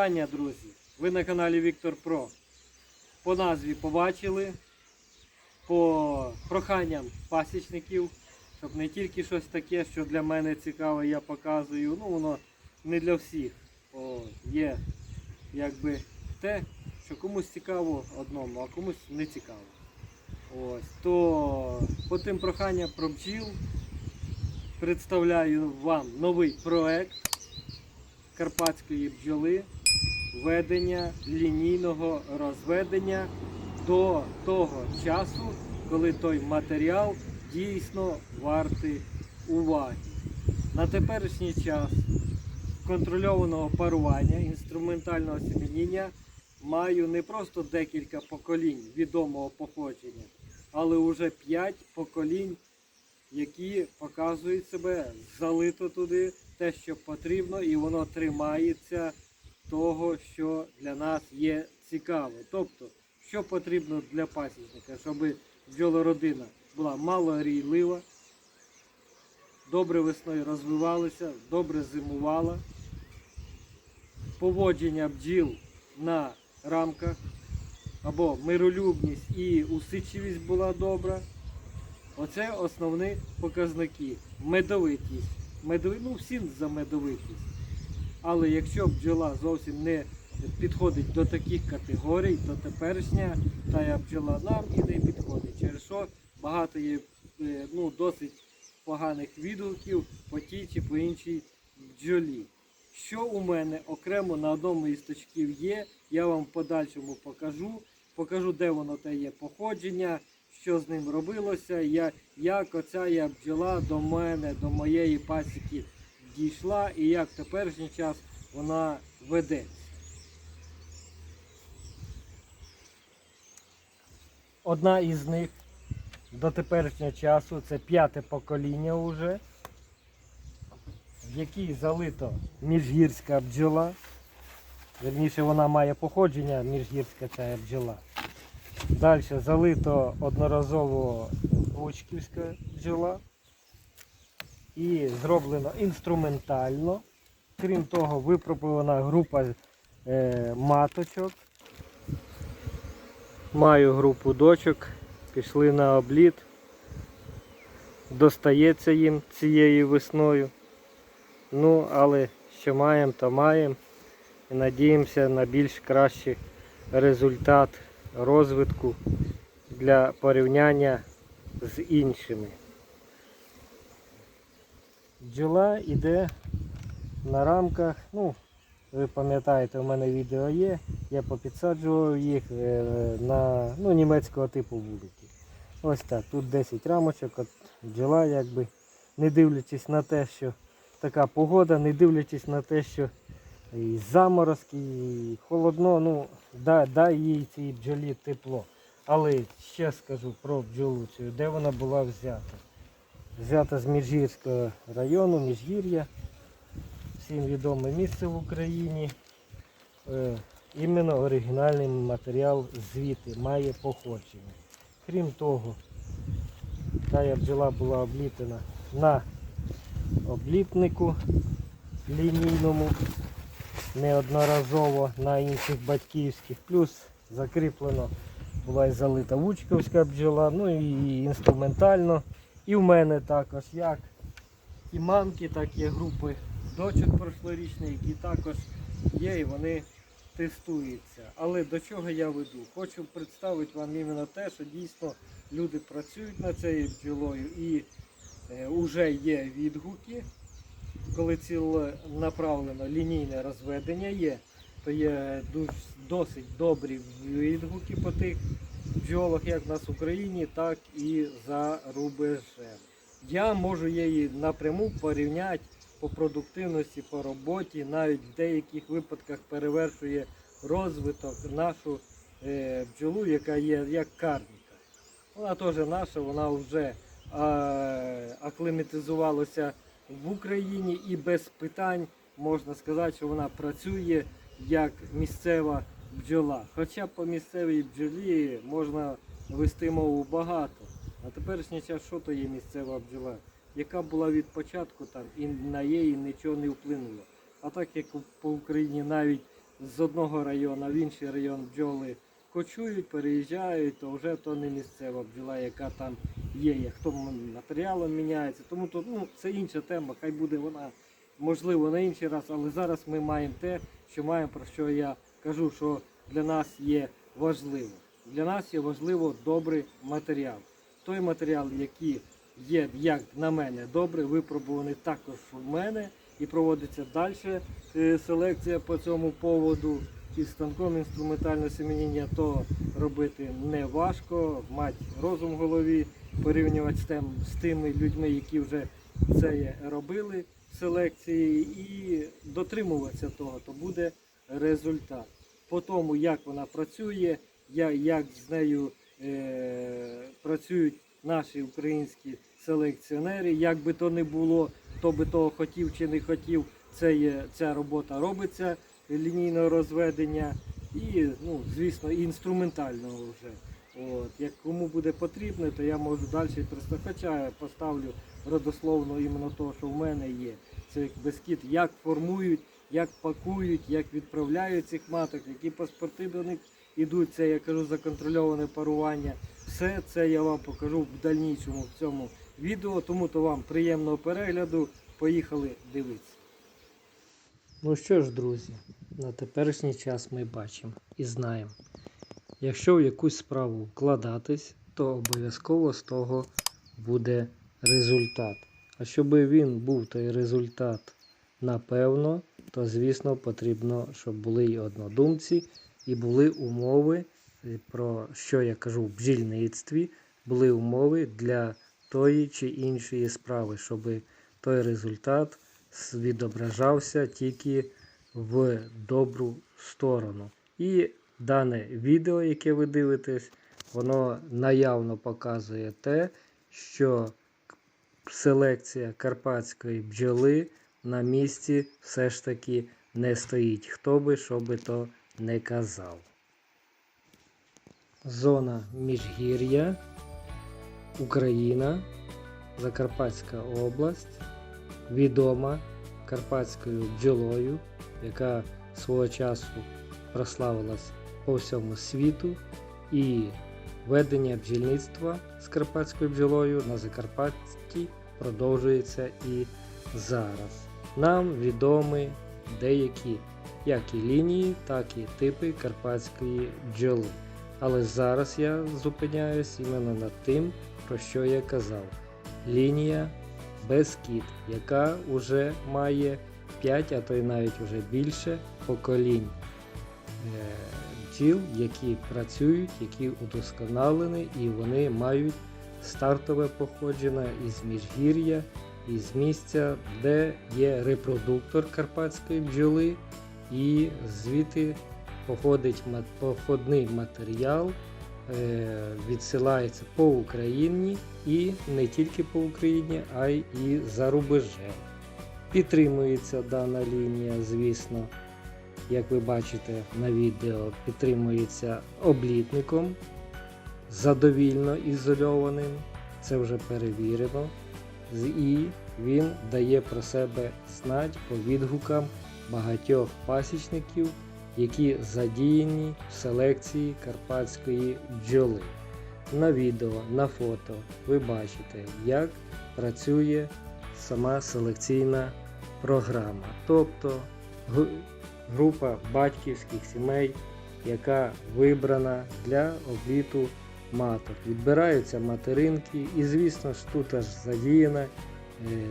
вітання, друзі! Ви на каналі Віктор Про. По назві побачили, по проханням пасічників, щоб не тільки щось таке, що для мене цікаве, я показую. Ну, воно не для всіх. О, є якби те, що комусь цікаво одному, а комусь не цікаво. Ось, то по тим проханням про бджіл представляю вам новий проект карпатської бджоли ведення лінійного розведення до того часу, коли той матеріал дійсно вартий уваги. На теперішній час контрольованого парування інструментального семеніння маю не просто декілька поколінь відомого походження, але вже 5 поколінь, які показують себе залито туди те, що потрібно, і воно тримається того, що для нас є цікаво. Тобто, що потрібно для пасічника, щоб бджолородина була малорійлива, добре весною розвивалася, добре зимувала, поводження бджіл на рамках, або миролюбність і усидчивість була добра. Оце основні показники. Медовитість. Медови... Ну, всі за медовитість. Але якщо бджола зовсім не підходить до таких категорій, то теперішня тая бджола нам і не підходить. Через що багато є е, ну, досить поганих відгуків по тій чи по іншій бджолі. Що у мене окремо на одному із точків є, я вам в подальшому покажу. Покажу, де воно те є походження, що з ним робилося, як оця я бджола до мене, до моєї пасіки дійшла і як теперішній час вона ведеться. Одна із них до теперішнього часу це п'яте покоління вже, в якій залито міжгірська бджола. Верніше вона має походження міжгірська ця бджола. Далі залито одноразово гучківська бджола. І зроблено інструментально. Крім того, випробована група е, маточок. Маю групу дочок, пішли на обліт. Достається їм цією весною. Ну, але що маємо, то маємо. Надіємося на більш кращий результат розвитку для порівняння з іншими. Бджола йде на рамках, ну, ви пам'ятаєте, у мене відео є, я попідсаджував їх е, на ну, німецького типу вулики. Ось так, тут 10 рамочок, от бджола якби, не дивлячись на те, що така погода, не дивлячись на те, що і заморозки, і холодно, ну, дай, дай їй цій бджолі тепло. Але ще скажу про бджолу цю, де вона була взята. Взята з Міжгірського району, Міжгір'я. Всім відоме місце в Україні. Е, іменно оригінальний матеріал звідти має походження. Крім того, та бджола була обліплена на обліпнику лінійному неодноразово на інших батьківських. Плюс закріплено була і залита вучковська бджола, ну і інструментально. І в мене також як і мамки, так і групи дочок прошлорічні, які також є і вони тестуються. Але до чого я веду? Хочу представити вам іменно те, що дійсно люди працюють над цією бджолою і вже є відгуки, коли ціленаправлено лінійне розведення є, то є досить добрі відгуки по тих бджолах, як в нас в Україні, так і за рубежем. Я можу її напряму порівняти по продуктивності, по роботі, навіть в деяких випадках перевершує розвиток нашу е, бджолу, яка є як карніка. Вона теж наша, вона вже е, акліматизувалася в Україні і без питань можна сказати, що вона працює як місцева бджола. Хоча по місцевій бджолі можна вести мову багато. На теперішній час що то є місцева бджола, яка була від початку там і на її нічого не вплинуло. А так як по Україні навіть з одного району в інший район бджоли кочують, переїжджають, то вже то не місцева бджола, яка там є, як хто м- матеріалом міняється. Тому то ну, це інша тема, хай буде вона можливо на інший раз, але зараз ми маємо те, що маємо, про що я кажу, що для нас є важливо. Для нас є важливо добрий матеріал. Той матеріал, який є, як на мене, добре, випробуваний також в мене і проводиться далі е, селекція по цьому поводу. Із станком інструментальне семеніння то робити не важко, мати розум в голові, порівнювати з, тим, з тими людьми, які вже це робили селекції, і дотримуватися того, то буде результат. По тому, як вона працює, як з нею е, працюють наші українські селекціонери, як би то не було, хто би того хотів чи не хотів, це є, ця робота робиться лінійного розведення і, ну, звісно, інструментального вже. От. Як кому буде потрібно, то я можу далі просто. Хоча я поставлю родословно іменно того, що в мене є. Це безкіт, як формують, як пакують, як відправляють цих маток, які паспорти до них ідуть. Це я кажу законтрольоване парування. Все це я вам покажу в дальнішому в цьому відео. Тому то вам приємного перегляду. Поїхали дивитися. Ну що ж, друзі, на теперішній час ми бачимо і знаємо. Якщо в якусь справу вкладатись, то обов'язково з того буде результат. А щоб він був той результат напевно, то звісно потрібно, щоб були і однодумці, і були умови, е, про що я кажу в бджільництві, були умови для тої чи іншої справи, щоб той результат відображався тільки в добру сторону. І дане відео, яке ви дивитесь, воно наявно показує те, що селекція карпатської бджоли на місці все ж таки не стоїть. Хто би що би то не казав. Зона міжгір'я, Україна, Закарпатська область, відома карпатською бджолою, яка свого часу прославилась по всьому світу, і ведення бджільництва з карпатською бджолою на Закарпатті продовжується і зараз. Нам відомі деякі як і лінії, так і типи карпатської бджоли. Але зараз я зупиняюсь іменно над тим, про що я казав. Лінія Бескіт, яка вже має 5, а то й навіть вже більше поколінь е, бджіл, які працюють, які удосконалені, і вони мають стартове походження із міжгір'я, із місця, де є репродуктор карпатської бджоли, і звідти походить походний матеріал, е, відсилається по Україні і не тільки по Україні, а й за рубежем. Підтримується дана лінія, звісно, як ви бачите на відео, підтримується облітником задовільно ізольованим. Це вже перевірено. З- І він дає про себе знать по відгукам багатьох пасічників, які задіяні в селекції карпатської бджоли. На відео, на фото ви бачите, як працює сама селекційна програма. Тобто група батьківських сімей, яка вибрана для обліту маток. Відбираються материнки, і, звісно ж, тут аж задіяна е,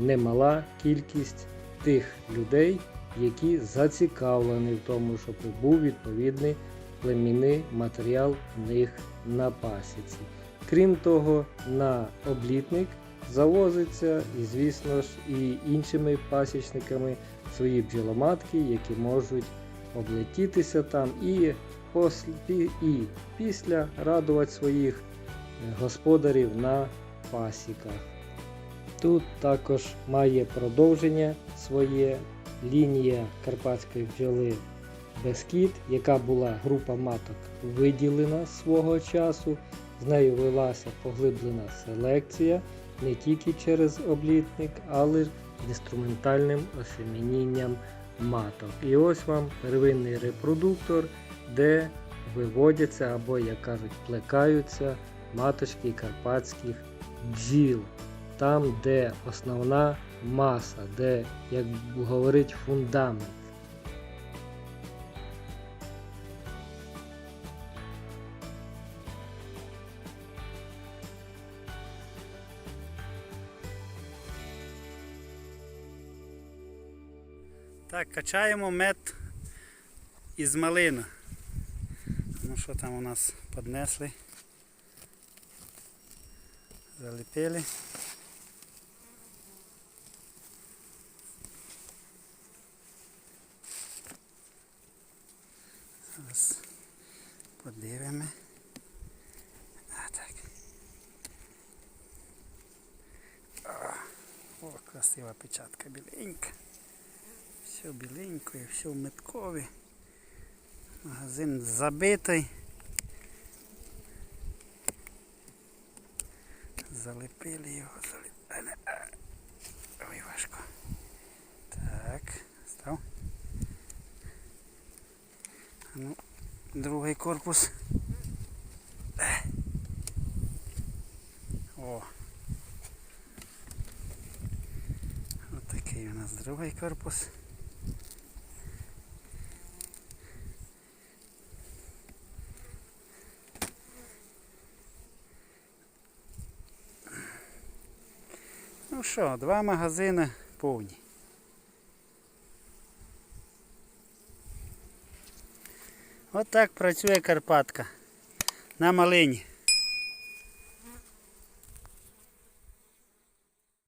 немала кількість тих людей, які зацікавлені в тому, щоб був відповідний племінний матеріал в них на пасіці. Крім того, на облітник завозиться і, звісно ж, і іншими пасічниками свої бджоломатки, які можуть облетітися там і, і після радувати своїх е, господарів на пасіках. Тут також має продовження своє лінія карпатської бджоли Бескіт, яка була група маток виділена свого часу. З нею велася поглиблена селекція не тільки через облітник, але й інструментальним осемінінням маток. І ось вам первинний репродуктор, де виводяться або, як кажуть, плекаються маточки карпатських бджіл. Там, де основна маса, де, як говорить, фундамент. Так, качаємо мед із малина. Ну що там у нас піднесли? Заліпили. Зараз подивимо. А, так. А, О, красива печатка біленька. Все біленько і все в меткові. Магазин забитий. Залепили його, залепили. Ой, важко. Так, став. Ну, другий корпус. Е. О. Ось такий у нас другий корпус. Ну що, два магазини повні. От так працює Карпатка на малині.